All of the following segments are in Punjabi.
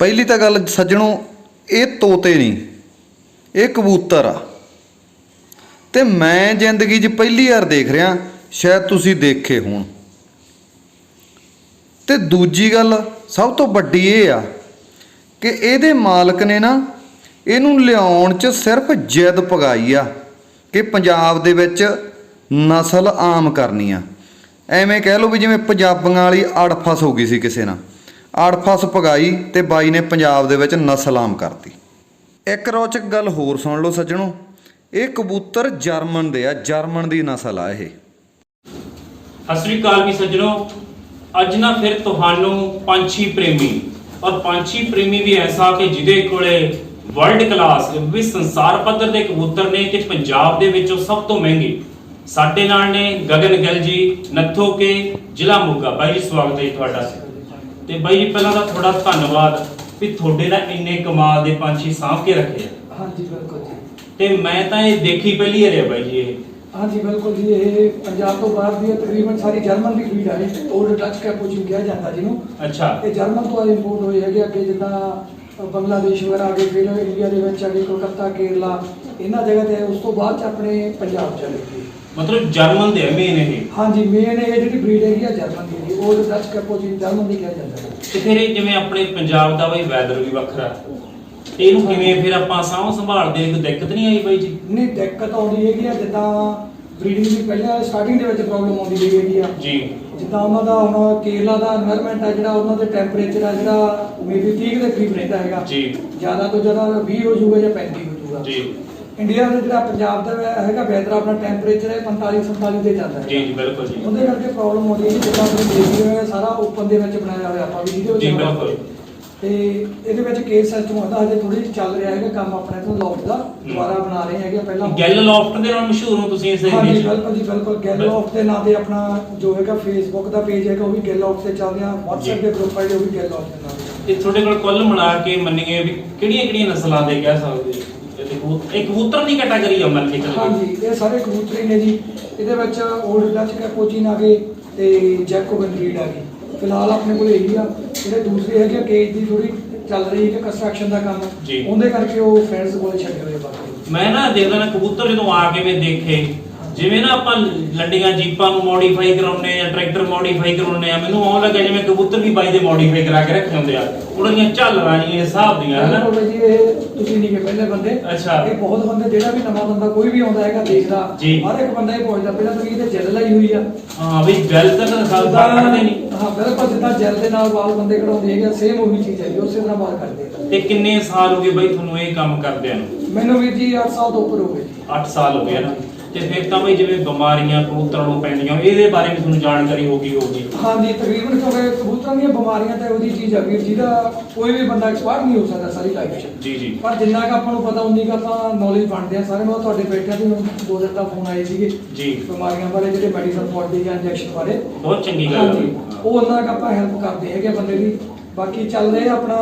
ਪਹਿਲੀ ਤਾਂ ਗੱਲ ਸੱਜਣੋ, ਇਹ ਤੋਤੇ ਨਹੀਂ, ਇਹ ਕਬੂਤਰ ਆ। ਤੇ ਮੈਂ ਜ਼ਿੰਦਗੀ 'ਚ ਪਹਿਲੀ ਵਾਰ ਦੇਖ ਰਿਹਾ, ਸ਼ਾਇਦ ਤੁਸੀਂ ਦੇਖੇ ਹੋਣ। ਤੇ ਦੂਜੀ ਗੱਲ ਸਭ ਤੋਂ ਵੱਡੀ ਇਹ ਆ ਕਿ ਇਹਦੇ ਮਾਲਕ ਨੇ ਨਾ, ਇਹਨੂੰ ਲਿਆਉਣ 'ਚ ਸਿਰਫ ਜਿੱਦ ਪਗਾਈ ਆ ਕਿ ਪੰਜਾਬ ਦੇ ਵਿੱਚ ਨਸਲ ਆਮ ਕਰਨੀ ਆ। ਐਵੇਂ ਕਹਿ ਲਓ ਵੀ ਜਿਵੇਂ ਪੰਜਾਬੀਆਂ ਵਾਲੀ ਅੜਫਸ ਹੋ ਗਈ ਸੀ ਕਿਸੇ ਨਾਲ। ਅੜਫਸ ਪਗਾਈ ਤੇ ਬਾਈ ਨੇ ਪੰਜਾਬ ਦੇ ਵਿੱਚ ਨਸਲ ਕਰਤੀ। ਇੱਕ ਰੌਚਕ ਗੱਲ ਹੋਰ ਸੁਣ ਲਓ ਸੱਜਣੋ, ਇਹ ਕਬੂਤਰ ਜਰਮਨ ਦੇ ਆ, ਜਰਮਨ ਦੀ ਨਸਲ ਆ ਇਹ। ਸਤਿ ਸ੍ਰੀ ਵੀ ਸੱਜਣੋ, ਅੱਜ ਨਾ ਫਿਰ ਤੁਹਾਨੂੰ ਪੰਛੀ ਪ੍ਰੇਮੀ, ਔਰ ਪੰਛੀ ਪ੍ਰੇਮੀ ਵੀ ਐਸਾ ਕਿ ਜਿਹਦੇ ਕੋਲੇ ਵਰਲਡ ਕਲਾਸ ਵੀ ਸੰਸਾਰ ਪੱਧਰ ਦੇ ਕਬੂਤਰ ਨੇ ਤੇ ਪੰਜਾਬ ਦੇ ਵਿੱਚੋਂ ਸਭ ਤੋਂ ਮਹਿੰਗੇ। ਸਾਡੇ ਨਾਲ ਨੇ ਗਗਨ ਗਿੱਲ ਜੀ ਨੱਥੋ ਕੇ ਜ਼ਿਲ੍ਹਾ ਮੋਗਾ। ਬਾਈ ਜੀ, ਸਵਾਗਤ ਹੈ ਤੁਹਾਡਾ। ਤੇ ਬਾਈ ਜੀ ਪਹਿਲਾਂ ਤਾਂ ਤੁਹਾਡਾ ਧੰਨਵਾਦ ਵੀ ਤੁਹਾਡੇ ਨਾਲ ਇੰਨੇ ਕਮਾਲ ਦੇ ਪੰਛੀ ਸਾਂਭ ਕੇ ਰੱਖੇ ਆ। ਹਾਂਜੀ ਬਿਲਕੁਲ ਜੀ। ਤੇ ਮੈਂ ਤਾਂ ਇਹ ਦੇਖੀ ਪਹਿਲੀ ਵਾਰ ਹੈ ਬਾਈ ਜੀ ਇਹ। ਹਾਂਜੀ ਬਿਲਕੁਲ ਜੀ ਇਹ ਪੰਜਾਬ ਤੋਂ ਬਾਹਰ ਦੀ ਹੈ, ਤਕਰੀਬਨ ਸਾਰੀ ਜਰਮਨ ਦੀ ਫੀਡ ਹੈ 올ਡ ਡੱਚ ਕੈਪੂਚਿਨ ਕਿਹਾ ਜਾਂਦਾ ਜਿਹਨੂੰ ਅੱਛਾ। ਇਹ ਜਰਮਨ ਤੋਂ ਇੰਪੋਰਟ ਹੋਏ ਹੈਗੇ ਅੱਗੇ ਜਿੱਦਾਂ ਅ, ਬੰਗਲਾਦੇਸ਼ ਵਗੈਰਾ ਆ ਗਏ ਫਿਰ ਇੰਡੀਆ ਦੇ ਵਿੱਚ ਆ ਗਏ ਕੋਲਕਾਤਾ ਕੇਰਲਾ। ਇਹਨਾਂ ਜਗ੍ਹਾ ਤੇ ਉਸ ਤੋਂ ਬਾਅਦ ਚ ਆਪਣੇ ਪੰਜਾਬ ਚ ਚਲੇ ਗਏ। ਮਤਲਬ ਜਰਮਨ ਦੇ ਮੇਨ ਇਹ। ਹਾਂਜੀ ਮੇਨ ਇਹ ਜਿਹੜੀ ਬਰੀਡ ਹੈਗੀ ਆ ਜਰਮਨ ਦੀ ਹੈਗੀ, ਉਹ ਡੱਚ ਕੈਪੋਚੀਨ ਜਰਮਨ ਦੀ ਕਿਹਾ ਜਾਂਦਾ ਹੈ। ਤੇ ਫਿਰ ਇਹ ਜਿਵੇਂ ਆਪਣੇ ਪੰਜਾਬ ਦਾ ਬਈ ਵੈਦਰ ਵੀ ਵੱਖਰਾ। ਤੇ ਇਹਨੂੰ ਕਿਵੇਂ ਫਿਰ ਆਪਾਂ ਸਾਂਭ ਸੰਭਾਲਦੇ ਕੋਈ ਦਿੱਕਤ ਨਹੀਂ ਆਈ ਬਾਈ ਜੀ? ਨਹੀਂ ਦਿੱਕਤ ਆਉਂਦੀ ਹੈਗੀ ਆ ਜਿੱਦਾਂ ਬਰੀਡਿੰਗ ਦੀ ਪਹਿਲਾਂ ਸਟਾਰਟਿੰਗ ਦੇ ਵਿੱਚ ਪ੍ਰੋਬਲਮ ਆਉਂਦੀ ਰਹੀ ਹੈਗੀ ਆ। ਜੀ। ਜਿੱਦਾਂ ਉਹਨਾਂ ਦਾ ਹੁਣ ਕੇਰਲਾ ਦਾ এনवायरमेंट ਆ ਜਿਹੜਾ ਉਹਨਾਂ ਦੇ ਟੈਂਪਰੇਚਰ ਆ ਜਿਹੜਾ ਮੇਬੀ 30 ਦੇ ਕਰੀਬ ਰਹਿੰਦਾ ਹੈਗਾ। ਜੀ। ਜ਼ਿਆਦਾ ਤੋਂ ਜ਼ਿਆਦਾ 20 ਹੋ ਜਾਊਗਾ ਜਾਂ 35 ਹੋ ਜਾਊਗਾ। ਜੀ। ਇੰਡੀਆ ਦਾ ਜਿਹੜਾ ਪੰਜਾਬ ਦਾ ਹੈਗਾ ਵੈਦਰ ਆਪਣਾ ਟੈਂਪਰੇਚਰ ਹੈ 45 47 ਤੇ ਜਾਂਦਾ ਹੈ ਜੀ ਜੀ ਬਿਲਕੁਲ ਜੀ। ਉਹਦੇ ਕਰਕੇ ਪ੍ਰੋਬਲਮ ਹੈ ਕਿ ਜਿੱਦਾਂ ਆਪਣੇ ਦੇਸ਼ ਵਿੱਚ ਸਾਰਾ ਓਪਨ ਦੇ ਵਿੱਚ ਬਣਾਇਆ ਹੋਇਆ ਆਪਾਂ ਵੀ ਵਿੱਚ ਜੀ, ਬਿਲਕੁਲ। ਤੇ ਇਹਦੇ ਵਿੱਚ ਕੇਸ ਸਿਸਟਮ ਹੁੰਦਾ ਹਜੇ ਥੋੜੀ ਜਿਹੀ ਚੱਲ ਰਿਹਾ ਹੈਗਾ ਕੰਮ ਆਪਣੇ ਤੋਂ ਲੋਕ ਦਾ ਦੁਬਾਰਾ ਬਣਾ ਰਹੇ ਹੈਗੇ ਪਹਿਲਾਂ। ਗੈਲ ਲੋਫਟ ਦੇ ਨਾਲ ਮਸ਼ਹੂਰ ਹੋ ਤੁਸੀਂ ਇਸ ਏਰੀਏ 'ਚ ਬਿਲਕੁਲ ਜੀ ਬਿਲਕੁਲ। ਗੈਲ ਆਫ ਦੇ ਨਾਂ ਤੇ ਆਪਣਾ ਜੋ ਹੈਗਾ ਫੇਸਬੁੱਕ ਦਾ ਪੇਜ ਹੈਗਾ ਉਹ ਵੀ ਗੈਲ ਆਫ ਤੇ ਚੱਲ ਰਿਹਾ WhatsApp। ਦੇ ਗਰੁੱਪ ਹੈ ਉਹ ਵੀ ਗੈਲ ਆਫ ਦੇ ਨਾਂ ਤੇ ਤੇ ਤੁਹਾਡੇ ਕੋਲ ਕੁੱਲ ਮਿਲਾ ਕੇ ਮੰਨੀਏ ਵੀ ਕਿਹੜੀਆਂ ਕਿਹੜੀਆਂ ਨਸਲਾਂ ਦੇ ਕਹਿ ਸਕਦੇ ਜੀ? ਇਹ ਕਬੂਤਰ ਦੀ ਕੈਟਾਗਰੀ ਆ ਕੇ ਚੱਲੋ ਹਾਂਜੀ ਇਹ ਸਾਰੇ ਕਬੂਤਰੀ ਨੇ ਜੀ। ਇਹਦੇ ਵਿੱਚ 올ਡ ਡੱਚ ਕੈਪੋਚਿਨ ਆ ਗਏ ਤੇ ਜੈਕੋਬਨ ਬਰੀਡ ਆ ਗਈ ਫਿਲਹਾਲ ਆਪਣੇ ਕੋਲ ਇਹੀ ਆ। ਜਿਹੜੇ ਦੂਸਰੇ ਹੈਗੇ ਕੇਜ ਦੀ ਥੋੜੀ ਚੱਲ ਰਹੀ ਹੈ ਕੰਸਟਰਕਸ਼ਨ ਦਾ ਕੰਮ। ਜੀ। ਉਹਦੇ ਕਰਕੇ ਉਹ ਫਰੈਂਡਸ ਕੋਲੇ ਛੱਡੇ ਹੋਏ ਬਾਕੀ। ਮੈਂ ਨਾ ਦੇਖਦਾ ਨਾ ਕਬੂਤਰ ਜਦੋਂ ਆ ਕੇ ਮੈਂ ਦੇਖੇ ਜਿਵੇਂ ਨਾ ਆਪਾਂ ਲੰਡੀਆਂ ਜੀਪਾਂ ਨੂੰ ਮੋਡੀਫਾਈ ਕਰਾਉਨੇ ਆ ਟਰੈਕਟਰ ਮੋਡੀਫਾਈ ਕਰਾਉਨੇ ਆ ਮੈਨੂੰ ਆਉਣ ਲੱਗਾ ਜਿਵੇਂ ਕਬੂਤਰ ਵੀ ਬਾਈ ਦੇ ਮੋਡੀਫਾਈ ਕਰਾ ਕੇ ਰੱਖੇ ਹੁੰਦੇ ਆ। ਉਹਨਾਂ ਦੀਆਂ ਝੱਲਰਾਂ ਜੀਆਂ ਹਿਸਾਬ ਦੀਆਂ ਹਨਾ ਬਿਲਕੁਲ ਜੀ ਇਹ ਤੁਸੀਂ ਨਹੀਂ ਕਿ ਪਹਿਲੇ ਬੰਦੇ। ਅੱਛਾ। ਇਹ ਬਹੁਤ ਬੰਦੇ ਜਿਹੜਾ ਵੀ ਨਵਾਂ ਬੰਦਾ ਕੋਈ ਵੀ ਆਉਂਦਾ ਹੈਗਾ ਦੇਖਦਾ। ਜੀ। ਹਰ ਇੱਕ ਬੰਦਾ ਇਹ ਪੁੱਛਦਾ ਪਹਿਲਾਂ ਤੁਸੀਂ ਇਹਦੇ ਜੈਲ ਲਾਈ ਹੋਈ ਆ। ਹਾਂ ਵੀ ਜੈਲ ਤੱਕ ਖਾਲ ਜਿੱਦਾਂ- ਕੱਢਦੇ ਨਹੀਂ। ਹਾਂ ਬਿਲਕੁਲ ਜਿੱਦਾਂ ਜੈਲ ਦੇ ਨਾਲ ਵਾਲ ਬੰਦੇ ਕਢਾਉਂਦੇ ਹੈਗੇ ਸੇਮ ਉਹੀ ਚੀਜ਼ ਹੈ ਜੀ, ਉਸੇ ਤਰ੍ਹਾਂ ਵਾਲ ਕੱਢਦੇ ਆ। ਤੇ ਕਿੰਨੇ ਸਾਲ ਹੋ ਗਏ ਬਾਈ ਤੁਹਾਨੂੰ ਇਹ ਕੰਮ ਕਰਦਿਆਂ ਨੂੰ? ਮੈਨੂੰ ਵੀ ਜੀ 8 ਸਾਲ ਤੋਂ ਉੱਪਰ ਹੋ ਗਏ ਜੀ। 8 ਸਾਲ ਹੋ ਗਏ ਨਾ। ਤੇ ਫਿਰ ਤਾਂ ਬਈ ਜਿਵੇਂ ਬਿਮਾਰੀਆਂ ਕਬੂਤਰਾਂ ਨੂੰ ਪੈਂਦੀਆਂ ਇਹਦੇ ਬਾਰੇ ਵੀ ਤੁਹਾਨੂੰ ਜਾਣਕਾਰੀ ਹੋਗੀ ਹੋਗੀ ਹਾਂਜੀ ਤਕਰੀਬਨ ਕਿਉਂਕਿ ਕਬੂਤਰਾਂ ਦੀਆਂ ਬਿਮਾਰੀਆਂ ਤਾਂ ਉਹਦੀ ਚੀਜ਼ ਆ ਵੀਰ ਜਿਹਦਾ ਕੋਈ ਵੀ ਬੰਦਾ ਐਕਸਪਰਟ ਨਹੀਂ ਹੋ ਸਕਦਾ ਸਾਰੀ ਲਾਈਫ 'ਚ। ਜੀ ਜੀ। ਪਰ ਜਿੰਨਾ ਕੁ ਆਪਾਂ ਨੂੰ ਪਤਾ ਉਨੀ ਕੁ ਆਪਾਂ ਨੌਲੇਜ ਬਣਦੇ ਆ। ਸਾਰੇ ਨੂੰ ਤੁਹਾਡੇ ਬੈਠਿਆਂ ਤੋਂ ਦੋ ਦਿਨ ਦਾ ਫੋਨ ਆਏ ਸੀਗੇ ਜੀ। ਬਿਮਾਰੀਆਂ ਬਾਰੇ ਜਿਹੜੇ ਮੈਡੀਸਨ ਫੋੜਦੇ ਜਾਂ ਇੰਜੈਕਸ਼ਨ ਬਾਰੇ। ਬਹੁਤ ਚੰਗੀ ਗੱਲ ਹਾਂਜੀ ਹੈ ਉਹ ਉਹਨਾਂ ਕੁ ਆਪਾਂ ਹੈਲਪ ਕਰਦੇ ਹੈਗੇ ਬੰਦੇ ਦੀ। ਬਾਕੀ ਚੱਲ ਰਹੇ ਆਪਣਾ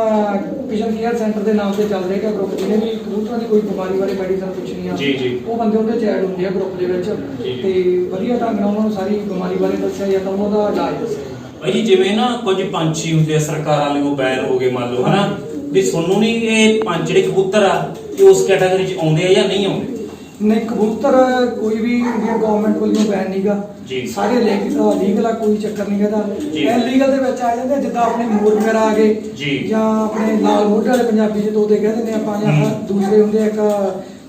ਵਿਜ਼ਨ ਕੇਅਰ ਸੈਂਟਰ ਦੇ ਨਾਮ ਤੇ ਚੱਲ ਰਿਹਾ ਹੈਗਾ ਗਰੁੱਪ ਜਿਹਨੇ ਵੀ ਕਬੂਤਰਾਂ ਦੀ ਕੋਈ ਬਿਮਾਰੀ ਬਾਰੇ ਮੈਡੀਸਨ ਪੁੱਛਣੀ ਆ ਜੀ, ਜੀ। ਉਹ ਬੰਦੇ ਉਹਦੇ ਚ ਐਡ ਹੁੰਦੇ ਆ ਗਰੁੱਪ ਦੇ ਵਿੱਚ ਜੀ। ਤੇ ਵਧੀਆ ਢੰਗ ਨਾਲ ਉਹਨਾਂ ਨੂੰ ਸਾਰੀ ਬਿਮਾਰੀ ਬਾਰੇ ਦੱਸਿਆ ਜਾਂਦਾ ਉਹਨਾਂ ਦਾ ਇਲਾਜ ਦੱਸਿਆ ਜਾਂਦਾ। ਭਾਈ ਜੀ ਜਿਵੇਂ ਨਾ ਕੁਝ ਪੰਛੀ ਹੁੰਦੇ ਆ ਸਰਕਾਰਾਂ ਲਈ ਉਹ ਬੈਨ ਹੋ ਗਏ ਮੰਨ ਲਓ ਹਨਾ ਵੀ ਤੁਹਾਨੂੰ ਨਹੀਂ ਇਹ ਪੰਜ ਜਿਹੜੇ ਕਬੂਤਰ ਆ ਇਹ ਉਸ ਕੈਟਾਗਰੀ 'ਚ ਆਉਂਦੇ ਆ ਜਾਂ ਨਹੀਂ ਆਉਂਦੇ ਨਹੀਂ ਕਬੂਤਰ ਕੋਈ ਵੀ ਇੰਡੀਅਨ ਗਵਰਨਮੈਂਟ ਵੱਲੋਂ ਬੈਨ ਨਹੀਂਗਾ ਜੀ। ਸਾਰੇ ਲੀਗਲ ਆ ਕੋਈ ਚੱਕਰ ਨਹੀਂ ਇਹਦਾ ਜੀ। ਇਹ ਲੀਗਲ ਦੇ ਵਿੱਚ ਆ ਜਾਂਦੇ ਆ, ਜਿੱਦਾਂ ਆਪਣੇ ਮੋਰ ਵਗੈਰਾ ਆ ਗਏ ਜੀ। ਜਾਂ ਆਪਣੇ ਲਾਲ ਮੋਢੇ ਵਾਲੇ ਪੰਜਾਬੀ ਚ ਤੋਤੇ ਕਹਿ ਦਿੰਦੇ ਆਪਾਂ ਜਾਂ। ਦੂਸਰੇ ਹੁੰਦੇ ਆ ਇੱਕ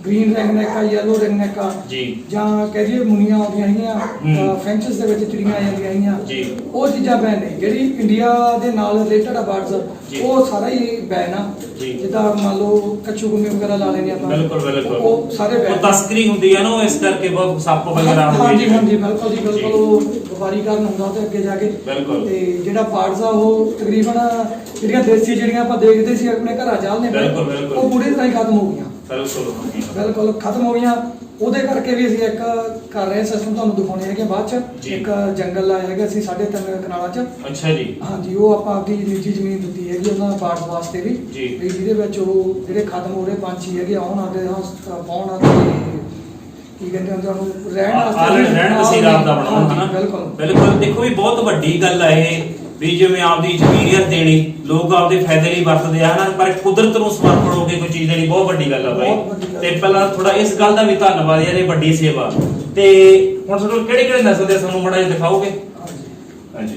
ਗ੍ਰੀਨ ਰਿੰਗ ਨੈਕ ਆ ਯੈਲੋ ਰਿੰਗ ਨੈਕ ਆ ਜੀ ਜਾਂ ਕਹਿ ਦਈਏ ਮੁਨੀਆਂ ਆਉਂਦੀਆਂ। ਹੈਗੀਆਂ ਫੈਂਚਸ ਦੇ ਵਿੱਚ ਚਿੜੀਆਂ ਆ ਜਾਂਦੀਆਂ ਹੈਗੀਆਂ ਜੀ। ਉਹ ਚੀਜ਼ਾਂ ਬੈਨ ਨੇ ਜਿਹੜੀ ਇੰਡੀਆ ਦੇ ਨਾਲ ਰਿਲੇਟਡ ਆ। ਬਰਡਸ ਉਹ ਸਾਰਾ ਹੀ ਬੈਨ ਆ। ਜਿੱਦਾਂ ਮੰਨ ਲਓ ਕੱਚੂ ਗੁੰਮੇ ਵਗੈਰਾ ਲਾ ਲੈਣੇ ਆਪਾਂ ਬਿਲਕੁਲ ਬਿਲਕੁਲ ਉਹ ਸਾਰੇ ਉਹ ਬੈਨ ਤਸਕਰੀ ਹੁੰਦੀ ਆ ਨਾ ਉਹ ਇਸ ਕਰਕੇ ਬਹੁਤ ਸੱਪ ਵਗੈਰਾ ਹੋ ਹਾਂਜੀ ਹਾਂਜੀ ਬਿਲਕੁਲ ਜੀ ਬਿਲਕੁਲ ਉਹ ਵਪਾਰੀ ਕਰਨ ਹੁੰਦਾ ਤੇ ਅੱਗੇ ਜਾ ਕੇ ਬਿਲਕੁਲ। ਤੇ ਜਿਹੜਾ ਪਾਰਟਸ ਆ ਉਹ ਤਕਰੀਬਨ ਜਿਹੜੀਆਂ ਦੇਸੀ ਜਿਹੜੀਆਂ ਆਪਾਂ ਦੇਖਦੇ ਸੀ ਆਪਣੇ ਘਰਾਂ ਚਾਲਨੇ ਬਿਲਕੁਲ, ਬਿਲਕੁਲ। ਉਹ ਪੂਰੀ ਤਰ੍ਹਾਂ ਹੀ ਖਤਮ ਹੋ ਗਈਆਂ ਬਿਲਕੁਲ ਬਿਲਕੁਲ ਖਤਮ ਹੋ ਗਈਆਂ। ਉਹਦੇ ਕਰਕੇ ਵੀ ਅਸੀਂ ਇੱਕ ਕਰ ਰਹੇ ਸਿਸਟਮ ਤੁਹਾਨੂੰ ਦਿਖਾਉਣੇ ਹੈਗੇ ਬਾਅਦ ਚ। ਇੱਕ ਜੰਗਲ ਲਾਇਆ ਹੈਗਾ ਅਸੀਂ 3.5 ਕਨਾਲਾਂ ਚ। ਅੱਛਾ ਜੀ। ਹਾਂਜੀ ਉਹ ਆਪਾਂ ਆਪਦੀ ਨਿੱਜੀ ਜ਼ਮੀਨ ਦਿੱਤੀ ਹੈਗੀ ਉਹਨਾਂ ਪਾਰਟਸ ਵਾਸਤੇ ਵੀ। ਵੀ ਜਿਹਦੇ ਵਿੱਚ ਉਹ ਜਿਹੜੇ ਖਤਮ ਹੋ ਰਹੇ ਪੰਛੀ ਹੈਗੇ ਆਉਣ ਆਦੇ ਹਾਂ ਪਾਉਣ ਆਦੇ ਕੀ ਕਹਿੰਦੇ ਹੁੰਦੇ ਉਹਨੂੰ ਰਹਿਣ ਵਾਸਤੇ ਰਹਿਣ ਅਸੀਂ ਰਾਤ ਦਾ ਬਣਾਉਣਾ ਬਿਲਕੁਲ। ਬਿਲਕੁਲ ਦੇਖੋ ਵੀ ਬਹੁਤ ਵੱਡੀ ਗੱਲ ਆ ਇਹ। ਵੀ ਜਿਵੇਂ ਆਪਦੀ ਜ਼ਮੀਰੀਅਤ ਦੇਣੀ ਲੋਕ ਆਪਦੇ ਫਾਇਦੇ ਲਈ ਵਰਤਦੇ ਆ ਹਨਾ? ਪਰ ਕੁਦਰਤ ਨੂੰ ਸਮਰਪਣ ਹੋ ਕੇ ਕੋਈ ਚੀਜ਼ ਦੇਣੀ ਬਹੁਤ ਵੱਡੀ ਗੱਲ ਆ ਬਾਈ। ਤੇ ਪਹਿਲਾਂ ਥੋੜਾ ਇਸ ਗੱਲ ਦਾ ਵੀ ਧੰਨਵਾਦ ਯਾਰ ਇਹ ਵੱਡੀ ਸੇਵਾ। ਤੇ ਹੁਣ ਤੁਹਾਨੂੰ ਕਿਹੜੇ ਕਿਹੜੇ ਨਸਲ ਦੇ ਸਾਨੂੰ ਮੜਾ ਜਿਹਾ ਦਿਖਾਓਗੇ? ਹਾਂਜੀ।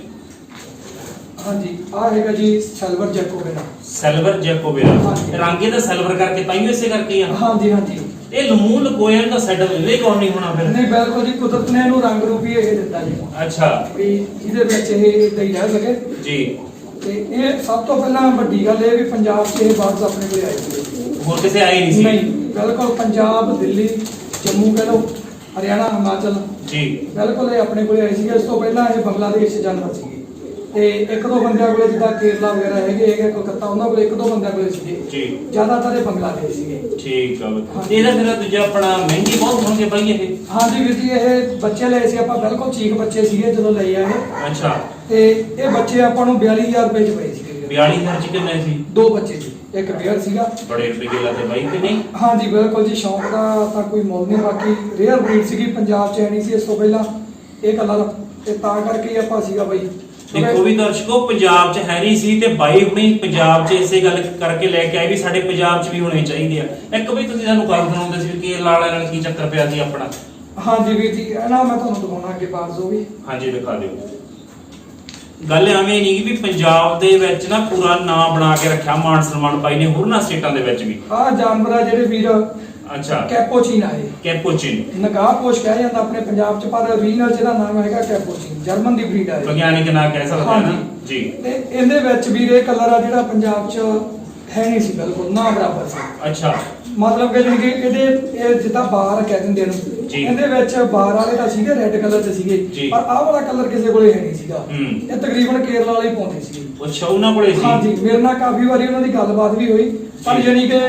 ਹਾਂਜੀ ਆ ਹੈਗਾ ਜੀ ਸਿਲਵਰ ਜੈਕੋਬਿਨ ਸਿਲਵਰ ਜੈਕੋਬੇਰਾ। ਹਾਂਜੀ। ਰੰਗ ਇਹਦਾ ਸਿਲਵਰ ਕਰਕੇ ਤਾਈਓ ਇਸੇ ਕਰਕੇ ਹੀ ਆ? ਹਾਂਜੀ ਹਾਂਜੀ। ਇਹ ਲਮੂ ਲਕੋਇਨ ਦਾ ਸੈਟਅਪ ਇਹ ਕੌਣ ਨਹੀਂ ਹੋਣਾ ਫਿਰ? ਨਹੀਂ ਬਿਲਕੁਲ ਜੀ ਕੁਦਰਤ ਨੇ ਇਹਨੂੰ ਰੰਗ ਰੂਪੀ ਇਹ ਦਿੱਤਾ ਜੀ। ਅੱਛਾ। ਵੀ ਜਿਹਦੇ ਵਿੱਚ ਇਹ ਏਦਾਂ ਹੀ ਰਹਿ ਸਕੇ। ਜੀ। ਤੇ ਇਹ ਸਭ ਤੋਂ ਪਹਿਲਾਂ ਵੱਡੀ ਗੱਲ ਇਹ ਵੀ ਪੰਜਾਬ 'ਚ ਇਹ ਬਰਡਸ ਆਪਣੇ ਕੋਲ ਆਏ ਸੀ। ਹੋਰ ਕਿਸੇ ਆਈ ਨਹੀਂ ਸੀ? ਨਹੀਂ ਬਿਲਕੁਲ ਪੰਜਾਬ ਦਿੱਲੀ ਜੰਮੂ ਕਹ ਲਓ ਹਰਿਆਣਾ ਹਿਮਾਚਲ। ਜੀ। ਬਿਲਕੁਲ ਇਹ ਆਪਣੇ ਕੋਲੇ ਆਏ ਸੀਗੇ। ਇਸ ਤੋਂ ਪਹਿਲਾਂ ਇਹ ਬੰਗਲਾਦੇਸ਼ 'ਚ ਜਾਨਵਰ ਸੀਗੇ ਤੇ ਇੱਕ ਦੋ ਬੰਦਿਆਂ ਕੋਲੇ ਜਿੱਦਾਂ ਕੇਰਲਾ ਵਗੈਰਾ ਹੈਗੇ ਹੈਗੇ ਕਲਕੱਤਾ ਉਹਨਾਂ ਕੋਲੇ ਇੱਕ ਦੋ ਬੰਦਿਆਂ ਕੋਲੇ ਸੀਗੇ। ਜੀ। ਜ਼ਿਆਦਾਤਰ ਇਹ ਬੰਗਲਾਦੇਸ਼ ਸੀਗੇ। ਠੀਕ ਆ ਬਈ। ਤੇ ਇਹਦਾ ਫਿਰ ਦੂਜਾ ਆਪਣਾ ਮਹਿੰਗੀ ਬਹੁਤ ਹੋਣਗੇ ਬਾਈ ਇਹ। ਹਾਂਜੀ ਵੀਰ ਜੀ ਇਹ ਬੱਚੇ ਲਏ ਸੀ ਆਪਾਂ ਬਿਲਕੁਲ ਚੀਕ ਬੱਚੇ ਸੀਗੇ ਜਦੋਂ ਲਏ ਆ ਇਹ। ਅੱਛਾ। ਤੇ ਇਹ ਬੱਚੇ ਆਪਾਂ ਨੂੰ 42000 ਰੁਪਏ 'ਚ ਪਏ ਸੀਗੇ 42000 ਚ ਕਿੰਨੇ ਸੀ? ਦੋ ਬੱਚੇ ਸੀ ਇੱਕ ਬੇਅਰ ਸੀਗਾ। ਬੜੇ ਰੁਪਏ ਲਾਤੇ ਬਾਈ ਤੇ ਨਹੀਂ? ਹਾਂਜੀ ਬਿਲਕੁਲ ਜੀ ਸ਼ੌਂਕ ਦਾ ਤਾਂ ਕੋਈ ਮੁੱਲ ਨਹੀਂ ਬਾਕੀ ਰੇਅਰ ਬਰੀਡ ਸੀਗੀ ਪੰਜਾਬ 'ਚ ਨਹੀਂ ਸੀ ਇਸ ਤੋਂ ਪਹਿਲਾਂ। ਇਹ ਕਲਰ ਤੇ ਤਾਂ ਕਰਕੇ ਹੀ ਆਪਾਂ ਸੀਗਾ ਬਾਈ। ਦੇਖੋ ਵੀ ਦਰਸ਼ਕੋ ਪੰਜਾਬ 'ਚ ਹੈ ਨਹੀਂ ਸੀ ਤੇ ਬਾਈ ਹੁਣੀ ਪੰਜਾਬ 'ਚ ਇਸੇ ਗੱਲ ਕਰਕੇ ਲੈ ਕੇ ਆਏ ਵੀ ਸਾਡੇ ਪੰਜਾਬ 'ਚ ਵੀ ਹੋਣੇ ਚਾਹੀਦੇ ਆ। ਇੱਕ ਵੀ ਤੁਸੀਂ ਸਾਨੂੰ ਗੱਲ ਸੁਣਾਉਂਦੇ ਸੀ ਕਿ ਲਾਲ ਨਾਲ ਕੀ ਚੱਕਰ ਪਿਆ ਸੀ ਆਪਣਾ? ਹਾਂਜੀ ਵੀਰ ਜੀ ਨਾ ਮੈਂ ਤੁਹਾਨੂੰ ਦਿਖਾਉਣਾ ਅੱਗੇ ਬਾਅਦ ਜੋ ਵੀ। ਹਾਂਜੀ ਦਿਖਾ ਦਿਓ। ਗੱਲ ਐਵੇਂ ਨਹੀਂ ਵੀ ਪੰਜਾਬ ਦੇ ਵਿੱਚ ਨਾ ਪੂਰਾ ਨਾਂ ਬਣਾ ਕੇ ਰੱਖਿਆ ਮਾਨ ਸਨਮਾਨ ਪਾਈ ਨੇ ਹੋਰਨਾਂ ਸਟੇਟਾਂ ਦੇ ਵਿੱਚ ਵੀ। ਆਹ ਜਾਨਵਰ ਆ ਜਿਹੜੇ ਵੀਰ ਅੱਛਾ। ਕੈਪੋਚੀਨ ਆਏ ਕੈਪੋਚਿਨ। ਨਗਾਹ ਪੋਸ਼ ਕਿਹਾ ਜਾਂਦਾ ਆਪਣੇ ਪੰਜਾਬ 'ਚ ਪਰ ਰੀਜਨਲ ਜਿਹਦਾ ਨਾਮ ਹੈਗਾ ਕੈਪੋਚੀਨ। ਜਰਮਨ ਦੀ ਬਰੀਡ ਆਏ ਵਿਗਿਆਨਿਕ ਨਾਂ ਕਹਿ ਸਕਦੇ ਹਾਂ ਨਾ। ਜੀ। ਤੇ ਇਹਦੇ ਵਿੱਚ ਵੀਰ ਇਹ ਕਲਰ ਆ ਜਿਹੜਾ ਪੰਜਾਬ 'ਚ ਹੈ ਨਹੀਂ ਸੀ ਬਿਲਕੁਲ ਨਾ ਬਰਾਬਰ ਸੀ। ਅੱਛਾ। ਮਤਲਬ ਕਿ ਜਾਣੀ ਕਿ ਇਹਦੇ ਇਹ ਜਿੱਦਾਂ ਬਾਰ ਕਹਿ ਦਿੰਦੇ ਨੇ। ਇਹਦੇ ਵਿੱਚ ਬਾਰ ਵਾਲੇ ਤਾਂ ਸੀਗੇ ਰੈੱਡ ਕਲਰ ਦੇ ਸੀਗੇ। ਪਰ ਆਹ ਵਾਲਾ ਕਲਰ ਕਿਸੇ ਕੋਲੇ ਹੈ ਨਹੀਂ ਸੀਗਾ। ਇਹ ਤਕਰੀਬਨ ਕੇਰਲਾ ਵਾਲੇ ਹੀ ਪਾਉਂਦੇ ਸੀਗੇ। ਅੱਛਾ ਉਹਨਾਂ ਕੋਲੇ ਸੀ। ਹਾਂਜੀ। ਮੇਰੇ ਨਾਲ ਕਾਫੀ ਵਾਰੀ ਉਹਨਾਂ ਦੀ ਗੱਲਬਾਤ ਵੀ ਹੋਈ। ਪਰ ਜੀ। ਜਾਣੀ ਕਿ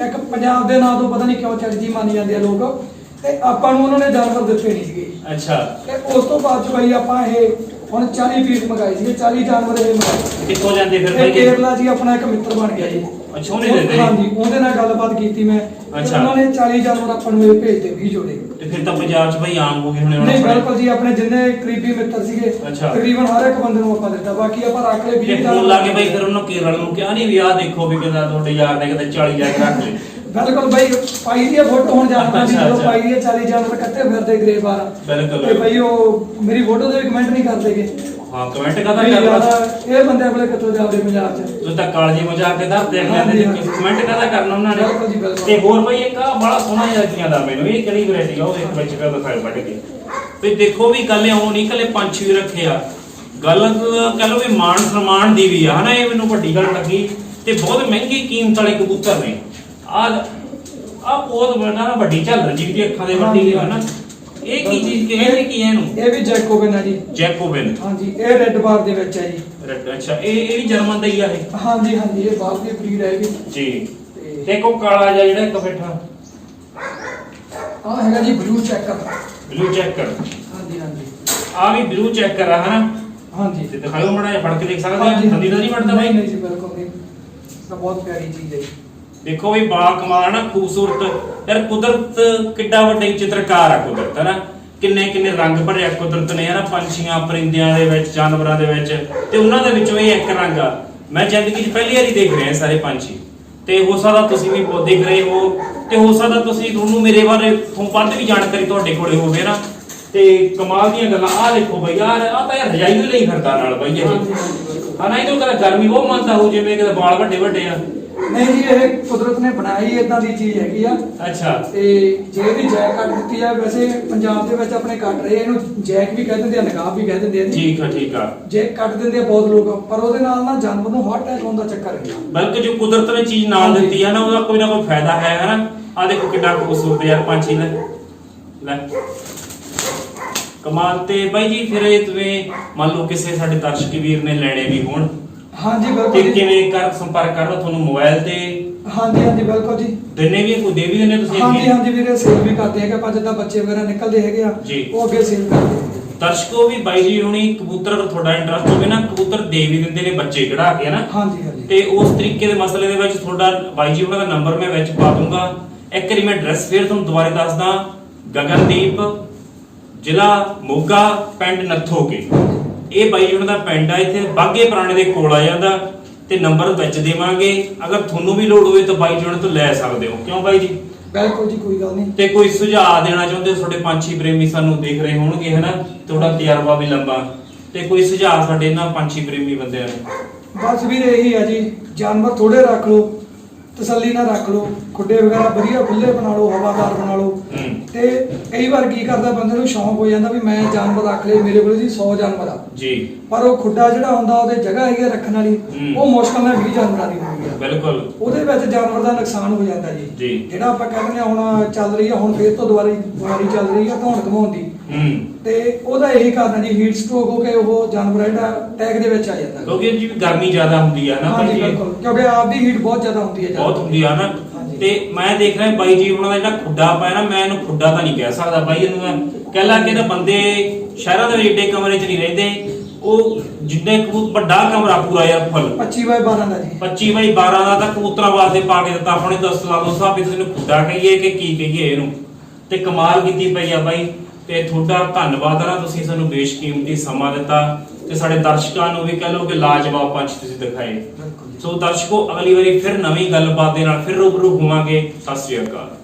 ਇੱਕ ਪੰਜਾਬ ਦੇ ਨਾਂ ਤੋਂ ਪਤਾ ਨਹੀਂ ਕਿਉਂ ਚੜਜੀ ਮੰਨ ਜਾਂਦੇ ਆ ਲੋਕ ਤੇ ਆਪਾਂ ਨੂੰ ਉਹਨਾਂ ਨੇ ਜਾਨਵਰ ਦਿੱਤੇ ਨਹੀਂ ਸੀਗੇ ਅੱਛਾ ਤੇ ਉਸ ਤੋਂ ਬਾਅਦ ਚ ਬਈ ਆਪਾਂ ਇਹ ਹੁਣ 40 ਪੀਸ ਮੰਗਾਏ ਸੀਗੇ 40 ਜਾਨਵਰ ਇਹ ਮੰਗਾਏ ਕਿੱਥੋਂ ਜਾਂਦੇ ਫਿਰ ਬਾਈ ਇਹ? ਕੇਰਲਾ ਜੀ ਆਪਣਾ ਇੱਕ ਮਿੱਤਰ ਬਣ ਗਿਆ ਜੀ ਅੱਛਾ, ਉਹਨੇ ਦੇ ਦਿੱਤੇ? ਹਾਂਜੀ ਉਹਦੇ ਨਾਲ ਗੱਲਬਾਤ ਕੀਤੀ ਮੈਂ ਤੇ ਅੱਛਾ। ਉਹਨਾਂ ਨੇ 40 ਜਾਨਵਰ ਆਪਾਂ ਨੂੰ ਇਹ ਭੇਜਦੇ 20 ਜੋੜੇ ਤੇ ਫਿਰ ਤਾਂ ਪੰਜਾਬ 'ਚ ਬਾਈ ਆਮ ਹੋ ਗਏ ਹੋਣੇ ਨਹੀਂ ਆਪਣੇ। ਬਿਲਕੁਲ ਜੀ ਆਪਣੇ ਜਿੰਨੇ ਕਰੀਬੀ ਮਿੱਤਰ ਸੀਗੇ ਅੱਛਾ। ਤਕਰੀਬਨ ਹਰ ਇੱਕ ਬੰਦੇ ਨੂੰ ਆਪਾਂ ਦਿੱਤਾ ਬਾਕੀ ਆਪਾਂ ਰੱਖ ਲਏ 20 ਤੇ ਫੋਨ ਲਾ ਕੇ ਫਿਰ ਉਹਨਾਂ ਕੇਰਲ ਨੂੰ ਕਿਹਾ ਨਹੀਂ ਵੀ ਆਹ ਦੇਖੋ ਵੀ ਕਿਦਾਂ ਤੁਹਾਡੇ ਯਾਰ ਨੇ ਕਿਤੇ 40 ਲੈ ਕੇ ਰੱਖ ਲਏ ਬਿਲਕੁਲ ਬਾਈ ਪਾਈ ਦੀ ਫੋਟੋ ਹੁਣ ਜਾਣਦਾ ਸੀ ਜਦੋਂ। ਪਾਈ ਦੀ 40 ਜਾਨਵਰ ਕੱਟੇ ਫਿਰਦੇ ਗ੍ਰੇ ਬਾਰ। ਬਿਲਕੁਲ। ਤੇ ਬਾਈ। ਉਹ ਮੇਰੀ ਫੋਟੋ ਦੇ ਵੀ ਕਮੈਂਟ ਨਹੀਂ ਕਰਦੇਗੇ ਹਾਂ ਕਮੈਂਟ ਕਰਦਾ ਯਾਰ ਇਹ ਬੰਦੇ ਕੋਲੇ ਕਿੱਥੋਂ ਜਾਂਦੇ ਪੰਜਾਬ 'ਚ? ਤੂੰ ਤਾਂ ਕਾਲਜੀ ਮਜ਼ਾਕ ਕੇ ਦੱਸਦੇ ਅਗਲੇ ਹਾਂਜੀ, ਨੇ ਹਾਂਜੀ। ਕਮੈਂਟ ਕਰਦਾ ਕਰਨਾ ਉਹਨਾਂ ਨੇ। ਤੇ ਹੋਰ ਬਾਈ ਇੱਕ ਆ ਬੜਾ ਸੋਹਣਾ ਜਿਹਾ ਦਾ ਮੈਨੂੰ ਇਹ ਕਿਹੜੀ ਵੈਰਾਈਟੀ ਆ ਉਹ ਇੱਕ ਵਿੱਚ ਕਰ ਦਿਖਾਓ ਕੱਢ ਕੇ। ਤੇ ਦੇਖੋ ਵੀ ਗੱਲ ਉਹ ਨਹੀਂ ਕੱਲੇ ਪੰਛੀ ਵੀ ਰੱਖੇ ਆ। ਗੱਲ ਕਹ ਲਓ ਵੀ ਮਾਣ ਸਨਮਾਨ ਦੀ ਵੀ ਆ ਹਨਾ ਇਹ ਮੈਨੂੰ ਵੱਡੀ ਗੱਲ ਲੱਗੀ। ਤੇ ਬਹੁਤ ਮਹਿੰਗੀ ਕੀਮਤ ਵਾਲੇ ਕਬੂਤਰ ਨੇ। ਆ ਆ ਬਹੁਤ ਵੱਡਾ ਨਾ ਵੱਡੀ ਝੱਲਰ ਜੀ ਦੀ ਅੱਖਾਂ ਦੇ ਵੱਡੀ ਹੈ ਨਾ। ਇਹ ਕੀ ਚੀਜ਼ ਕਿ ਇਹ ਕੀ ਹੈ ਇਹਨੂੰ? ਇਹ ਵੀ ਜੈਕੋਬਿਨ ਆ ਜੀ। ਜੈਕੋਬਿਨ। ਹਾਂਜੀ ਇਹ ਰੈੱਡ ਬਾਰ ਦੇ ਵਿੱਚ ਹੈ ਜੀ। ਰੈੱਡ ਅੱਛਾ ਇਹ ਇਹ ਵੀ ਜਰਮਨ ਦਾ ਹੀ ਆ ਇਹ? ਹਾਂਜੀ ਹਾਂਜੀ ਇਹ ਬਾਹਰ ਦੀ ਬਰੀਡ ਹੈ ਜੀ ਜੀ। ਤੇ ਕੋ ਕਾਲਾ ਜਿਹਾ ਜਿਹੜਾ ਇੱਕ ਬੈਠਾ। ਆਹ ਹੈਗਾ ਜੀ ਬਲੂ ਚੈਕਰ ਬਲੂ ਚੈੱਕਰ ਹਾਂਜੀ ਹਾਂਜੀ। ਆ ਵੀ ਬਲੂ ਚੈੱਕਰ ਆ ਹਨਾ? ਹਾਂਜੀ। ਤੇ ਦਿਖਾਓ ਮੜਾ ਜਿਹਾ ਫੜ ਕੇ ਦੇਖ ਸਕਦੇ ਆ। ਹੰਦੀ ਤਾਂ ਨਹੀਂ ਵੜਦਾ ਬਾਈ? ਨਹੀਂ ਜੀ ਬਿਲਕੁਲ ਨਹੀਂ। ਤਾਂ ਬਹੁਤ ਪਿਆਰੀ ਚੀਜ਼ ਹੈ ਜੀ। ਦੇਖੋ ਵੀ ਬਾ ਕਮਾਲ ਆ ਨਾ ਖੂਬਸੂਰਤ। ਯਾਰ ਕੁਦਰਤ ਕਿੱਡਾ ਵੱਡਾ ਚਿੱਤਰਕਾਰ ਆ ਕੁਦਰਤ ਹਨਾ ਕਿੰਨੇ ਕਿੰਨੇ ਰੰਗ ਭਰਿਆ ਕੁਦਰਤ ਨੇ ਹਨਾ ਪੰਛੀਆਂ ਪਰਿੰਦਿਆਂ ਦੇ ਵਿੱਚ ਜਾਨਵਰਾਂ ਦੇ ਵਿੱਚ। ਤੇ ਉਹਨਾਂ ਦੇ ਵਿੱਚੋਂ ਇਹ ਇੱਕ ਰੰਗ ਆ। ਮੈਂ ਜ਼ਿੰਦਗੀ 'ਚ ਪਹਿਲੀ ਵਾਰੀ ਦੇਖ ਰਿਹਾ ਸਾਰੇ ਪੰਛੀ। ਤੇ ਹੋ ਸਕਦਾ ਤੁਸੀਂ ਵੀ ਬਹੁਤ ਦੇਖ ਰਹੇ ਹੋ। ਤੇ ਹੋ ਸਕਦਾ ਤੁਸੀਂ ਤੁਹਾਨੂੰ ਮੇਰੇ ਬਾਰੇ ਤੋਂ ਵੱਧ ਵੀ ਜਾਣਕਾਰੀ ਤੁਹਾਡੇ ਕੋਲੇ ਹੋਵੇ ਨਾ। ਤੇ ਕਮਾਲ ਦੀਆਂ ਗੱਲਾਂ ਆਹ ਦੇਖੋ ਬਈ ਯਾਰ ਆ ਤਾਂ ਯਾਰ ਰਜਾਈ ਲਈ ਫਿਰਦਾ ਨਾਲ ਬਈ ਇਹ। ਹਾਂ ਨਹੀਂ ਤਾਂ ਕਹਿੰਦਾ ਗਰਮੀ ਉਹ ਮੰਨਦਾ ਹੋ ਜਿਵੇਂ ਕਿ ਵਾਲ ਵੱਡੇ ਵੱਡੇ ਆ। ਨਹੀਂ ਜੀ ਇਹ ਕੁਦਰਤ ਨੇ ਬਣਾਈ ਇਦਾਂ ਦੀ ਚੀਜ਼ ਹੈਗੀ ਆ। ਅੱਛਾ। ਤੇ ਜੇ ਇਹਦੀ ਜੈਕ ਕੱਟ ਦਿੱਤੀ ਆ ਵੈਸੇ ਪੰਜਾਬ ਦੇ ਵਿੱਚ ਆਪਣੇ ਕੱਟ ਰਹੇ ਇਹਨੂੰ ਜੈਕ ਵੀ ਕਹਿ ਦਿੰਦੇ ਆ ਨਕਾਬ ਵੀ ਕਹਿ ਦਿੰਦੇ ਆ ਜੀ। ਠੀਕ ਆ ਠੀਕ ਆ। ਜੇ ਕੱਟ ਦਿੰਦੇ ਆ ਬਹੁਤ ਲੋਕ ਪਰ ਉਹਦੇ ਨਾਲ ਨਾ ਜਾਨਵਰ ਨੂੰ ਹਾਰਟ ਅਟੈਕ ਹੋਣ ਦਾ ਚੱਕਰ ਹੈ ਬਲਕਿ ਜੋ ਕੁਦਰਤ ਨੇ ਚੀਜ਼ ਨਾਲ। ਦਿੱਤੀ ਹੈ ਨਾ ਉਹਦਾ ਕੋਈ ਨਾ ਕੋਈ ਫਾਇਦਾ ਹੈ ਹਨਾ ਆ ਦੇਖੋ ਕਿੰਨਾ ਖੂਬਸੂਰਤ ਯਾਰ ਪੰਛੀ ਲੈ ਲੈ। ਕਮਾਲ ਤੇ ਬਾਈ ਜੀ ਫਿਰ ਇਹ ਤੁਸੀਂ ਮੰਨ ਲਓ ਕਿਸੇ ਸਾਡੇ ਦਰਸ਼ਕ ਵੀਰ ਨੇ ਲੈਣੇ ਵੀ ਹੋਣ। ਹਾਂਜੀ ਤੇ ਬਿਲਕੁਲ ਜੀ। ਕਿਵੇਂ ਕਰ ਸੰਪਰਕ ਕਰਨਾ ਤੁਹਾਨੂੰ ਮੋਬਾਈਲ ਤੇ? ਹਾਂਜੀ ਹਾਂਜੀ ਬਿਲਕੁਲ ਜੀ। ਦਿਨੇ ਵੀ ਕੋਈ ਦੇ ਵੀ ਦਿੰਦੇ ਤੁਸੀਂ ਹਾਂਜੀ? ਹਾਂਜੀ ਵੀਰੇ ਸੇਲ ਵੀ ਕਰਦੇ ਹੈਗੇ ਆਪਾਂ ਜਿੱਦਾਂ ਬੱਚੇ ਵਗੈਰਾ ਨਿਕਲਦੇ ਹੈਗੇ ਆ ਜੀ। ਉਹ ਅੱਗੇ ਸੇਲ ਕਰਦੇ ਹੈਗੇ ਦਰਸ਼ਕੋ ਵੀ ਬਾਈ ਜੀ ਹੁਣੀ ਕਬੂਤਰ ਤੁਹਾਡਾ ਇੰਟਰਸਟ ਹੋਵੇ ਨਾ ਕਬੂਤਰ ਦੇ ਵੀ ਦਿੰਦੇ ਨੇ ਬੱਚੇ ਕਢਾ ਕੇ ਹਨਾ ਹਾਂਜੀ ਹਾਂਜੀ। ਤੇ ਉਸ ਤਰੀਕੇ ਦੇ ਮਸਲੇ ਦੇ ਵਿੱਚ ਤੁਹਾਡਾ ਬਾਈ ਜੀ ਉਹਨਾਂ ਦਾ ਨੰਬਰ ਮੈਂ ਵਿੱਚ ਪਾ ਦੂੰਗਾ ਇੱਕ ਵਾਰੀ ਮੈਂ ਐਡਰੈਸ ਫੇਰ ਤੁਹਾਨੂੰ ਦੁਬਾਰਾ ਦੱਸਦਾ। ਗਗਨਦੀਪ ਜ਼ਿਲ੍ਹਾ ਮੋਗਾ ਪਿੰਡ ਨੱਥੋਕੇ। ਇਹ ਬਾਈ ਉਹਨਾਂ ਦਾ ਪਿੰਡ ਆ ਇੱਥੇ ਬਾਗੇ ਪੁਰਾਣੇ ਦੇ ਕੋਲ ਆ ਜਾਂਦਾ ਤੇ ਨੰਬਰ ਵਿੱਚ ਦੇਵਾਂਗੇ। ਅਗਰ ਤੁਹਾਨੂੰ ਵੀ ਲੋੜ ਹੋਵੇ ਤਾਂ ਬਾਈ ਜੀ ਉਹਨਾਂ ਤੋਂ ਲੈ ਸਕਦੇ ਹੋ। ਕਿਉਂ ਬਾਈ ਜੀ? ਬਿਲਕੁਲ ਜੀ ਕੋਈ ਗੱਲ ਨਹੀਂ। ਤੇ ਕੋਈ ਸੁਝਾਅ ਦੇਣਾ ਚਾਹੁੰਦੇ ਹੋ? ਤੁਹਾਡੇ ਪੰਛੀ ਪ੍ਰੇਮੀ ਸਾਨੂੰ ਦੇਖ ਰਹੇ ਹੋਣਗੇ ਹਨਾ? ਤੁਹਾਡਾ ਤਜਰਬਾ ਵੀ ਲੰਬਾ। ਤੇ ਕੋਈ ਸੁਝਾਅ ਸਾਡੇ ਇਹਨਾਂ ਪੰਛੀ ਪ੍ਰੇਮੀ ਬੰਦਿਆਂ ਨੂੰ? ਬਸ ਵੀਰ ਇਹੀ ਆ ਜੀ ਜਾਨਵਰ ਥੋੜੇ ਰੱਖ ਲਓ। ਤਸੱਲੀ ਨਾਲ ਰੱਖ ਲਓ ਖੁੱਡੇ ਵਗੈਰਾ ਵਧੀਆ ਖੁੱਲੇ ਬਣਾ ਲਓ ਹਵਾਦਾਰ ਬਣਾ ਲਓ। ਤੇ ਕਈ ਵਾਰ ਕੀ ਕਰਦਾ ਬੰਦੇ ਨੂੰ ਸ਼ੌਂਕ ਹੋ ਜਾਂਦਾ ਵੀ ਮੈਂ ਜਾਨਵਰ ਰੱਖ ਲਏ ਮੇਰੇ ਕੋਲ ਜੀ 100 ਜਾਨਵਰ ਆ। ਜੀ। ਪਰ ਉਹ ਖੁੱਡਾ ਜਿਹੜਾ ਹੁੰਦਾ ਉਹਦੇ ਜਗ੍ਹਾ ਹੈਗੀ ਆ ਰੱਖਣ ਵਾਲੀ। ਉਹ ਮੁਸ਼ਕਲ ਨਾਲ 20 ਜਾਨਵਰਾਂ ਦੀ ਹੁੰਦੀ ਆ। ਬਿਲਕੁਲ। ਉਹਦੇ ਵਿੱਚ ਜਾਨਵਰ ਦਾ ਨੁਕਸਾਨ ਹੋ ਜਾਂਦਾ ਜੀ। ਜਿਹੜਾ ਆਪਾਂ ਕਹਿੰਦੇ ਹੁਣ ਚੱਲ ਰਹੀ ਆ ਹੁਣ ਫੇਰ ਤੋਂ ਦੁਬਾਰਾ ਬਿਮਾਰੀ ਚੱਲ ਰਹੀ ਆ ਧੌਣ ਘਮਾਉਣ ਦੀ। ਹੂੰ। ਤੇ ਉਹਦਾ ਇਹੀ ਕਾਰਨ ਹੈ ਜੀ ਹੀਟ ਸਟ੍ਰੋਕ ਹੋ ਕੇ ਉਹ ਜਾਨਵਰ ਜਿਹੜਾ ਅਟੈਕ ਦੇ ਵਿੱਚ ਆ ਜਾਂਦਾ। ਕਿਉਂਕਿ ਜੀ ਗਰਮੀ ਜ਼ਿਆਦਾ ਹੁੰਦੀ ਆ ਨਾ ਹਾਂਜੀ ਬਾਈ ਜੀ ਬਿਲਕੁਲ। ਕਿਉਂਕਿ ਆਪ ਦੀ ਹੀਟ ਬਹੁਤ ਜ਼ਿਆਦਾ ਹੁੰਦੀ ਹੈ ਬਹੁਤ ਜਾਨਵਰ ਹੁੰਦੀ ਆ ਨਾ। ਹਾਂਜੀ। ਤੇ ਮੈਂ ਦੇਖ ਰਿਹਾ ਬਾਈ ਜੀ ਉਹਨਾਂ ਦਾ ਜਿਹੜਾ ਖੁੱਡਾ ਪਾਇਆ ਨਾ ਮੈਂ ਇਹਨੂੰ ਖੁੱਡਾ ਤਾਂ ਨਹੀਂ ਕਹਿ ਸਕਦਾ ਬਾਈ ਇਹਨੂੰ ਮੈਂ ਕਹਿ ਲਾ ਕਿ ਇਹਦਾ ਬੰਦੇ ਸ਼ਹਿਰਾਂ ਦੇ ਵਿੱਚ ਏਡੇ ਕਮਰੇ 'ਚ ਨਹੀਂ ਰਹਿੰਦੇ। ਉਹ ਜਿੰਨੇ ਕੁ ਵੱਡਾ ਕਮਰਾ ਪੂਰਾ ਯਾਰ ਫੁੱਲ। 25 ਬਾਈ 12 ਦਾ ਜੀ। 25 ਬਾਈ 12 ਦਾ ਤਾਂ ਕਬੂਤਰਾਂ ਵਾਸਤੇ ਪਾ ਕੇ ਦਿੱਤਾ। ਆਪਣੇ ਦੱਸ ਲਾ ਦੋ ਸਾਹਿਬ ਇਸ ਨੂੰ ਖੁੱਡਾ ਕਹੀਏ ਕਿ ਕੀ ਕਹੀਏ ਇਹਨੂੰ। ਤੇ ਕਮਾਲ ਕੀਤੀ ਪਈ ਆ ਬਾਈ। ਤੇ ਤੁਹਾਡਾ ਧੰਨਵਾਦ ਆ ਤੁਸੀਂ ਸਾਨੂੰ ਬੇਸ਼ਕੀਮਤੀ ਸਮਾਂ ਦਿੱਤਾ ਤੇ ਸਾਡੇ ਦਰਸ਼ਕਾਂ ਨੂੰ ਵੀ ਕਹਿ ਲਓ ਕਿ ਲਾਜਵਾਬ ਪੰਛੀ ਤੁਸੀਂ ਦਿਖਾਏ। ਸੋ ਦਰਸ਼ਕੋ ਅਗਲੀ ਵਾਰੀ ਫਿਰ ਨਵੀਂ ਗੱਲਬਾਤ ਦੇ ਨਾਲ ਫਿਰ ਰੂਬਰੂ ਹੋਵਾਂਗੇ। ਸਤਿ ਸ੍ਰੀ ਅਕਾਲ।